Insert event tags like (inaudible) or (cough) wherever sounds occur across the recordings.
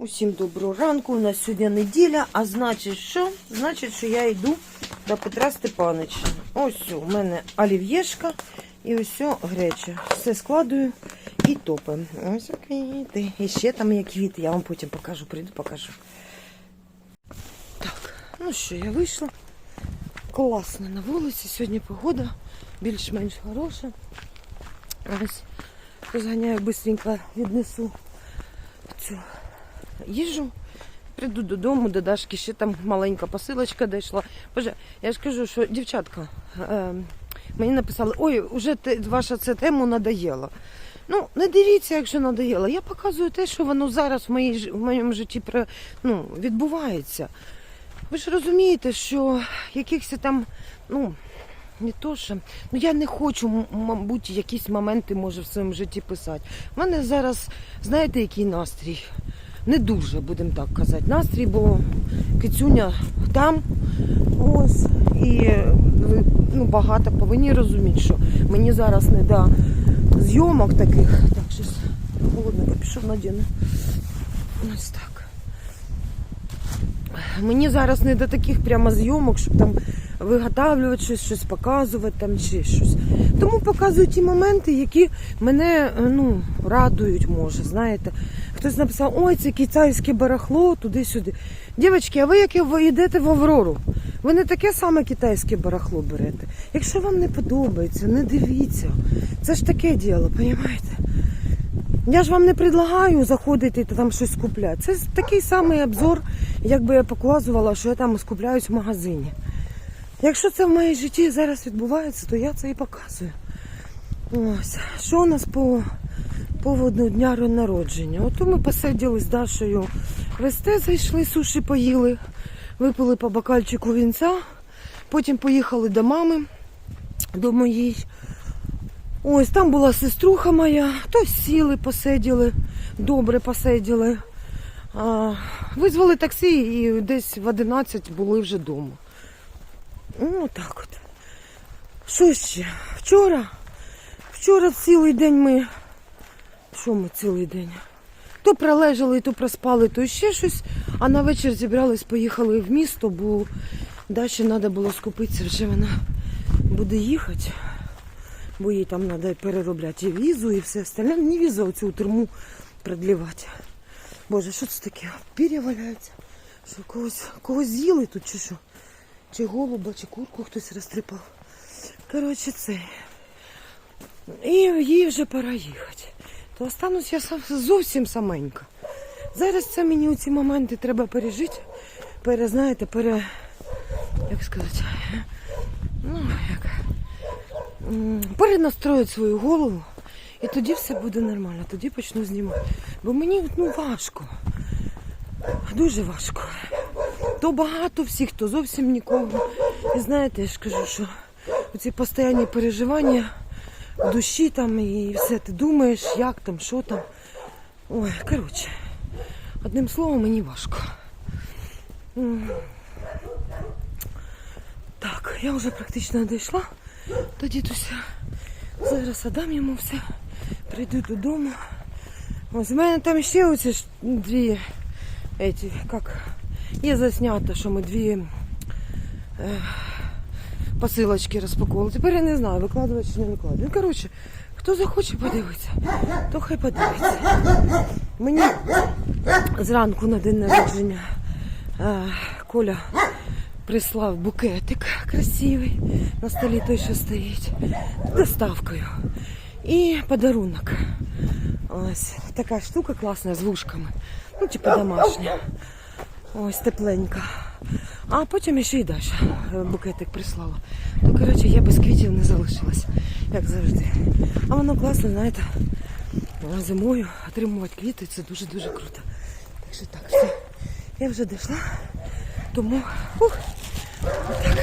Усім доброго ранку. У нас сьогодні неділя, а значить, що? Значить, що я йду до Петра Степановича. Ось у мене олів'єшка і ось греча. Все складую і топимо. Ось квіти. І ще там є квіти, я вам потім покажу, прийду, покажу. Так, ну що, я вийшла. Класно на вулиці. Сьогодні погода більш-менш хороша. Ось розганяю быстренько віднесу цю їжу. Прийду додому, до Дашки ще там маленька посилочка дійшла. Боже, я ж кажу, що дівчатка, е, мені написали, ой, вже те, ваша ця тема надоїла. Ну, не дивіться, якщо надоїла. Я показую те, що воно зараз в, моїй, в моєму житті ну, відбувається. Ви ж розумієте, що якихось там, ну, не то що. Ну я не хочу, мабуть, якісь моменти може в своєму житті писати. У мене зараз, знаєте, який настрій? Не дуже, будемо так казати. Настрій, бо кицюня там. Ось. І ви ну, багато повинні розуміти, що мені зараз не до зйомок таких. Так, щось холодно пішов надіну. Ось так. Мені зараз не до таких прямо зйомок, щоб там виготовлювати щось, щось показувати там чи щось. Тому показую ті моменти, які мене е, ну, радують, може. Знаєте, хтось написав, ой, це китайське барахло, туди-сюди. Дівчатки, а ви як ви йдете в Аврору? Ви не таке саме китайське барахло берете. Якщо вам не подобається, не дивіться. Це ж таке діло, розумієте? Я ж вам не предлагаю заходити та там щось купляти. Це такий самий обзор, якби я показувала, що я там скупляюсь в магазині. Якщо це в моїй житті зараз відбувається, то я це і показую. Ось. Що у нас по поводу дня народження? Ото ми посиділи з Дашою в СТ, зайшли, суші поїли, випили по бокальчику вінця, потім поїхали до мами, до моїй. Ось там була сеструха моя, то сіли, посиділи, добре посиділи. А, визвали таксі і десь в 11 були вже вдома. Ну, так от. Що ще? Вчора? Вчора цілий день ми. Що ми цілий день? То пролежали, то проспали, то ще щось. А на вечір зібрались, поїхали в місто, бо далі треба було скупитися, вже вона буде їхати бо їй там треба переробляти і візу, і все остальне. Не візу, а цю тюрму продлівати. Боже, що це таке? Пір'я валяється. Що когось, когось з'їли тут чи що? Чи голуба, чи курку хтось розтріпав. Коротше, це. І їй вже пора їхати. То останусь я зовсім саменька. Зараз це мені у ці моменти треба пережити. Пере, знаєте, пере. Як сказати? Ну, як перенастроїть свою голову, і тоді все буде нормально, тоді почну знімати. Бо мені ну, важко. Дуже важко. То багато всіх, то зовсім нікого. І знаєте, я ж кажу, що ці постійні переживання в душі там і все ти думаєш, як там, що там. Ой, коротше, одним словом, мені важко. Так, я вже практично дійшла до дідуся. Зараз отдам йому все. Прийду додому. Ось у мене там ще оці ж дві эти, как, є заснято, що ми дві е, посилочки розпаковували. Тепер я не знаю, викладувати чи не викладувати. Ну, коротше, хто захоче подивитися, то хай подивиться. Мені зранку на день народження е, Коля прислав букетик красивий на столі той, що стоїть, доставкою. І подарунок. Ось така штука класна з вушками. Ну, типу домашня. Ось тепленька. А потім ще й Даша е, букетик прислала. То, коротше, я без квітів не залишилась, як завжди. А воно класно, знаєте, зимою отримувати квіти це дуже-дуже круто. Так що так, все. Я вже дійшла. Тому ух, отак.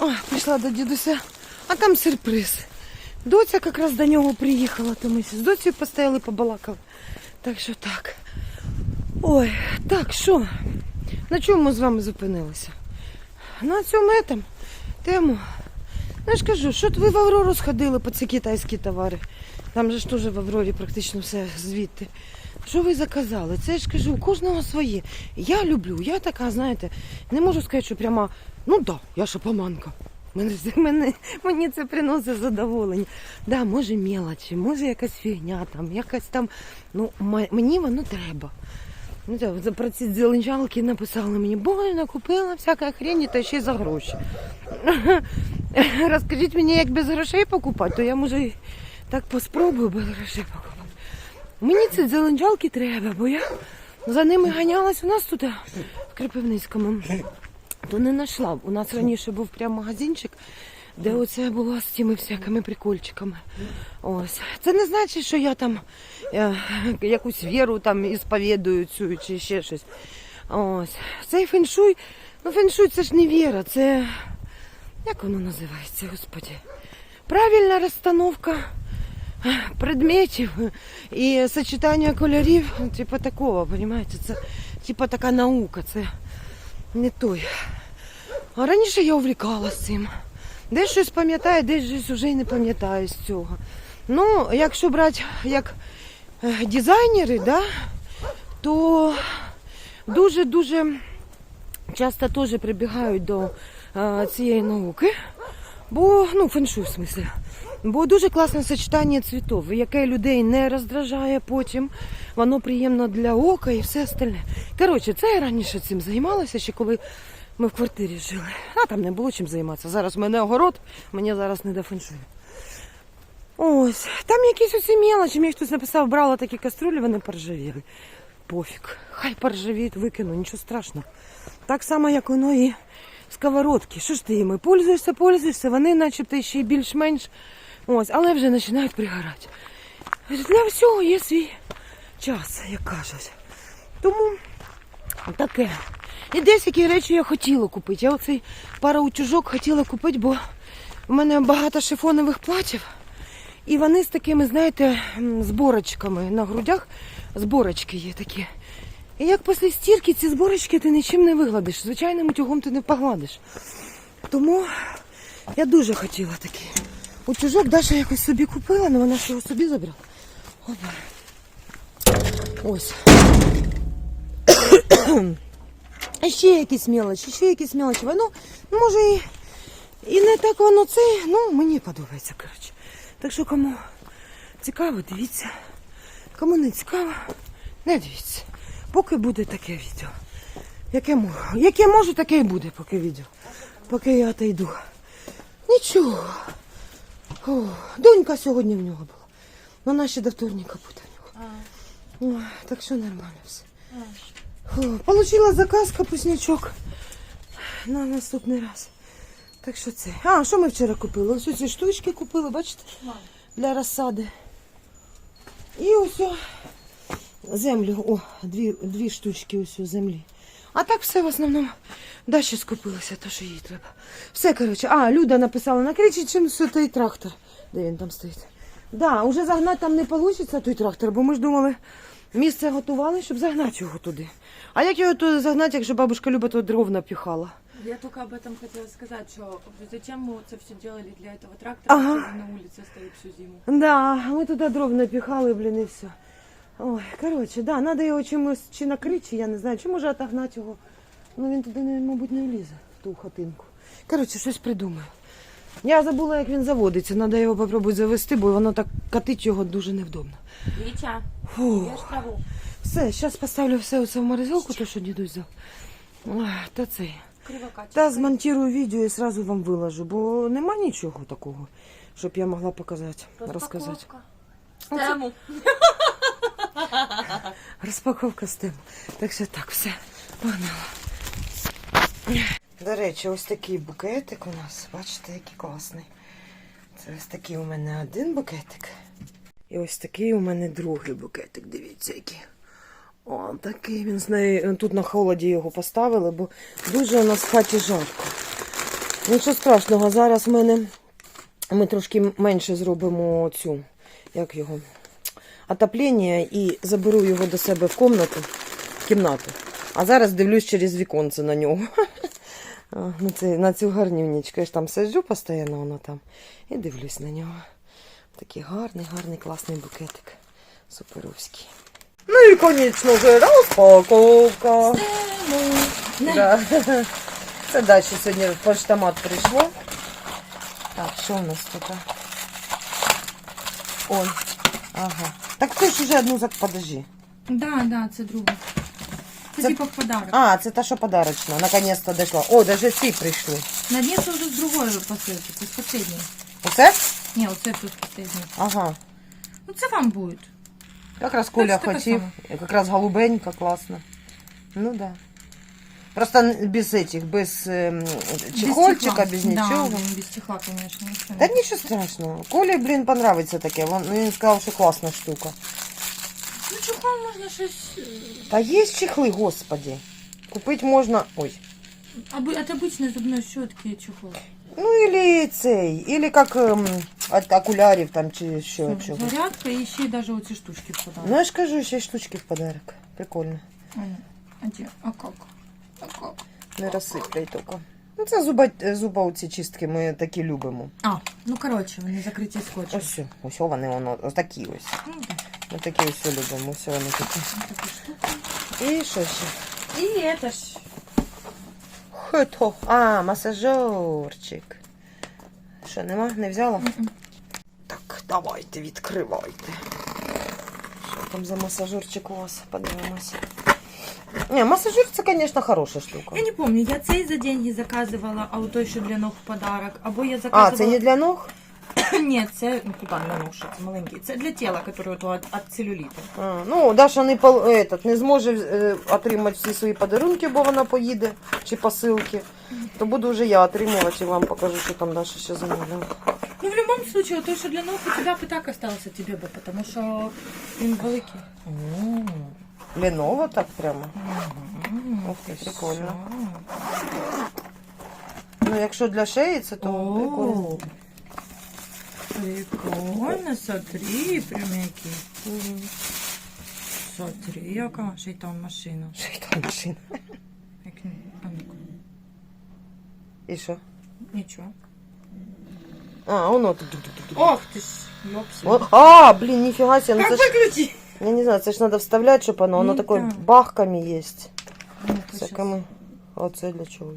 О, прийшла до дідуся, а там сюрприз. Доця якраз до нього приїхала, то ми з доцею постояли, побалакали. Так що так. Ой, так, що? На чому ми з вами зупинилися? На цьому етам тему. Ну, я ж кажу, що ви в Аврору сходили по ці китайські товари. Там же ж теж в Аврорі практично все звідти. Що ви заказали? Це я ж кажу, у кожного своє. Я люблю, я така, знаєте, не можу сказати, що прямо, ну да, я шапоманка. Мене, мене, мені це приносить задоволення. Да, може мелочі, може якась фігня там, якась там. Ну, мені воно треба. Ну, про ці дзеленчалки написали мені, больно, купила всяка хрень, та ще й за гроші. (laughs) Розкажіть мені, як без грошей покупати, то я може так поспробую без грошей покупати. Мені ці дзеленчалки треба, бо я за ними ганялась у нас тут в Кропивницькому. То не знайшла. У нас раніше був прям магазинчик, де оце було з цими всякими прикольчиками. Ось. Це не значить, що я там е, якусь віру там ісповідую цю чи ще щось. Ось. Цей феншуй, ну феншуй це ж не віра, це як воно називається, господі? Правильна розстановка предметів і сочетання кольорів, типа такого, понимаете? Це типа така наука, це не той. А раніше я увлікалася цим. Десь щось пам'ятаю, десь щось вже й не пам'ятаю з цього. Ну, якщо брати як е, дизайнери, да, то дуже-дуже часто теж прибігають до е, цієї науки. Бо, ну, феншуй в смислі. Бо дуже класне сочетання цвітів, яке людей не роздражає потім. Воно приємно для ока і все остальне. Коротше, це я раніше цим займалася, ще коли ми в квартирі жили. А там не було чим займатися. Зараз в мене огород, мені зараз не до феншую. Ось, там якісь усі мелочі. Мені хтось написав, брала такі каструлі, вони поржавіли. Пофіг. Хай поржавіють, викину, нічого страшного. Так само, як воно і сковородки. Що ж ти їми? Пользуєшся, пользуєшся, вони начебто ще й більш-менш. Ось, але вже починають пригорати. Для всього є свій час, як кажуть. Тому таке. І десь які речі я хотіла купити. Я оцей параутюжок хотіла купити, бо в мене багато шифонових платів. І вони з такими, знаєте, зборочками на грудях. Зборочки є такі. І як після стірки ці зборочки ти нічим не вигладиш. Звичайним утюгом ти не погладиш. Тому я дуже хотіла такий. Утюжок Даша якось собі купила, але вона ж його собі забрала. Опа. Ось. (coughs) А ще якісь мелочі, ще якісь мелочі. Воно може і, і не так воно це, ну мені подобається, коротше. Так що кому цікаво, дивіться. Кому не цікаво, не дивіться. Поки буде таке відео. Яке можу, яке можу, таке і буде, поки відео. Поки я отойду. Нічого. О, донька сьогодні в нього була. Вона ще до вторника буде в нього. Ой, так що нормально все. Фу, Получила заказ капуснячок на наступний раз. Так що це. А, що ми вчора купили? Ось ці штучки купили, бачите? Для розсади. І ось землю. О, дві, дві штучки ось у землі. А так все в основному Даші скупилося, то що їй треба. Все, коротше. А, Люда написала, накричить чим все той трактор. Де він там стоїть? Да, уже загнати там не вийде той трактор, бо ми ж думали, місце готували, щоб загнати його туди. А як його туди загнати, якщо бабушка Люба то дров напіхала? Я только об этом хотела сказать, что зачем мы вот это все делали для этого трактора, Ага. который на улице стоит всю зиму. Да, ми туди дров напіхали, блін, і все. Ой, коротше, да, треба його чимось чи накрити, чи я не знаю, чи може отогнати його. Ну він туди, не- мабуть, не влізе в ту хатинку. Коротше, щось придумаю. Я забула, як він заводиться. Треба його попробувати завести, бо воно так катить його дуже невдобно. Вича, Фу. ешь траву. Все, зараз поставлю все це в морозилку, то що дідусь взяв. Ой, Та цей. Та змонтирую відео і одразу вам виложу, бо нема нічого такого, щоб я могла показати, розказати. Тему. Розпаковка з тим. Так що так, все, погнала. До речі, ось такий букетик у нас. Бачите, який класний. Це ось такий у мене один букетик. І ось такий у мене другий букетик. Дивіться, який. О, такий він з нею. Тут на холоді його поставили, бо дуже у нас в хаті жарко. Нічого страшного, зараз в мене ми трошки менше зробимо цю, як його, отоплення і заберу його до себе в комнату, в кімнату. А зараз дивлюсь через віконце на нього. (laughs) На, це, на цю гарнівничку. Я ж там сиджу постійно, воно там. І дивлюсь на нього. Такий гарний, гарний, класний букетик. Суперовський. Ну і, конечно же, розпаковка. Да. (laughs) Це далі сьогодні в поштомат прийшло. Так, що у нас тут? Ой, ага. Так ти ж уже одну зак... Подожди. Да, да, це друга. Це, Це- типа подарок. А, це та, що подарочна. Наконец-то дійшла. О, даже ці прийшли. На дні це вже з другої посилки, це з последньої. Оце? Ні, оце тут последній. Ага. Ну це вам буде. Якраз Коля це така хотів. Якраз голубенька, класно. Ну да. Просто без этих, без ем, чехольчика, без, нічого. Да, блин, без чехла, конечно. нічого Та не- нічого страшного. Колі, блін, понравиться таке. Вон, ну, він сказав, що класна штука. Ну чехол можна щось... е, Та є чехли, господи. Купити можна. Ой. Аби, от обычной зубной щетки чехол. Ну, или цей, или як ем, от окулярів там чи що Всё, чого. Зарядка і ще й даже оці штучки в подарок. Ну, я ж кажу, ще й штучки в подарок. Прикольно. А де? А как? А как? Не розсипляй тільки. Ну, це зуба, зуба оці чистки ми такі любимо. А, ну коротше, вони закриті скотчем. Ось, ось вони воно, ось такі ось. Ну, да. Ми такі ось любимо, ось вони такі. Ось такі штуки. І що ще? І это ж. Хто? А, масажерчик. Що, нема? Не взяла? Мгм. Давайте, відкривайте. Що там за масажерчик у вас? Подивимося. Не, масажер це, звісно, хороша штука. Я не помню, я цей за деньги заказувала, а у той, що для ног в подарок. Або я А, це не для ног? (coughs) Ні, це ну, куди для ног, що це маленький. Це для тіла, який от, от, целюліту. А, ну, Даша не, пол- этот, не зможе е, отримати всі свої подарунки, бо вона поїде, чи посилки. То буду вже я отримувати і вам покажу, що там Даша ще замовила. Ну, в любом случае, той, що для ног, у тебе б і так остався тебе би, тому що він великий. М, Lenovo так прямо. Ух ти, прикольно. Ну, якщо для шиї, це то прикольно. О, прикольно, смотри, прям який. Мгм. Смотри, яка шейтан машина. Шита машина. Як ні- а ну-ка. І що? Нічого. А, воно. Ох ти ж, йопсі. О, А, блін, ніфіга себе. Ну, Как це ж, выключи? я не знаю, це ж треба вставляти, щоб воно, воно Ну, такое так. бахками є. Ну-ка, Всякими. А це для чого?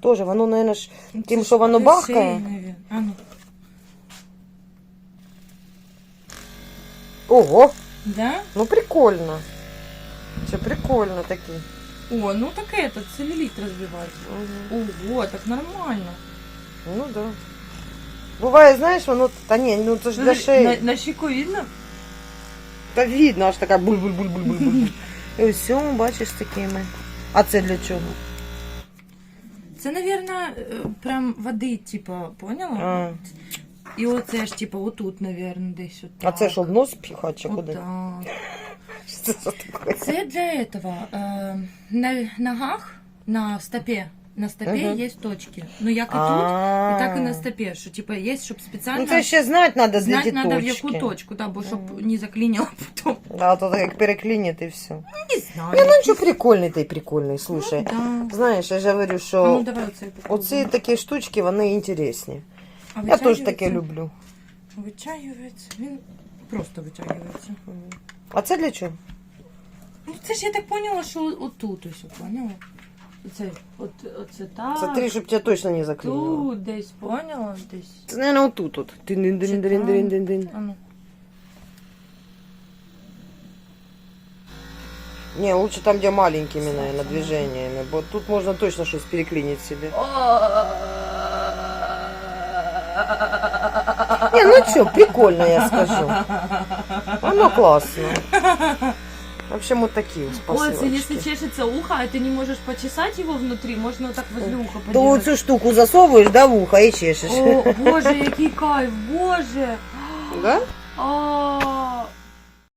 Тоже, воно, наверное, ж Ну, тим, що воно бахкає. шиї. А ну. Ого, Да? ну прикольно. Це прикольно такі. О, ну так это, целлюлит разбивать. Мгм. Ого, так нормально. Ну да. Буває, знаєш, воно. Та ні, ну це ж для шиї. На, на щеку видно? Та видно, аж така буль-буль-буль-буль-буль. (laughs) І все, бачиш такими. А це для чого? Це, наверное, прям води, типа, поняла? А, І оце ж, типа, отут, наверное, десь от а це що, в нос піхати чи куди? Отак. (laughs) Що це за таке? Це для этого. Е, на ногах, на стопі, на стопі Мгм. є точки. Ну, як і тут, і так і на стопі, що, типа, є, щоб спеціально Ну це ще знати треба, де знати ті надо в точки. яку точку, да, бо щоб не заклинило (laughs) потом. Да, то так як переклинить і все. Не знаю. Ні, ну нічого прикольний той прикольний, слушай. Ну, да. Знаєш, я ж говорю, А ну що давай оце попробуємо. оці такі штучки, вони інтересні. А Я теж таке витягується? люблю. Витягується. Він просто витягується. А це для чого? Ну це ж я так поняла, що отут ось, поняла? Це, от, оце так. Смотри, щоб тебе точно не заклинило. Тут десь, поняла? Десь. Це, наверное, отут. тут. Тин-дин-дин-дин-дин-дин-дин. А ну. Не, лучше там, где маленькими, наверное, движениями. Бо тут можно точно что-то переклинить себе. Не, ну что, прикольно, я скажу. Оно классно. В общем, вот такие вот Ой, це якщо посылочки. чешется ухо, а ты не можешь почесать его внутри, можно вот так возле уха То вот подержать. эту штуку засовываешь, да, в ухо и чешешь. О, боже, (laughs) який кайф, боже. Да? А,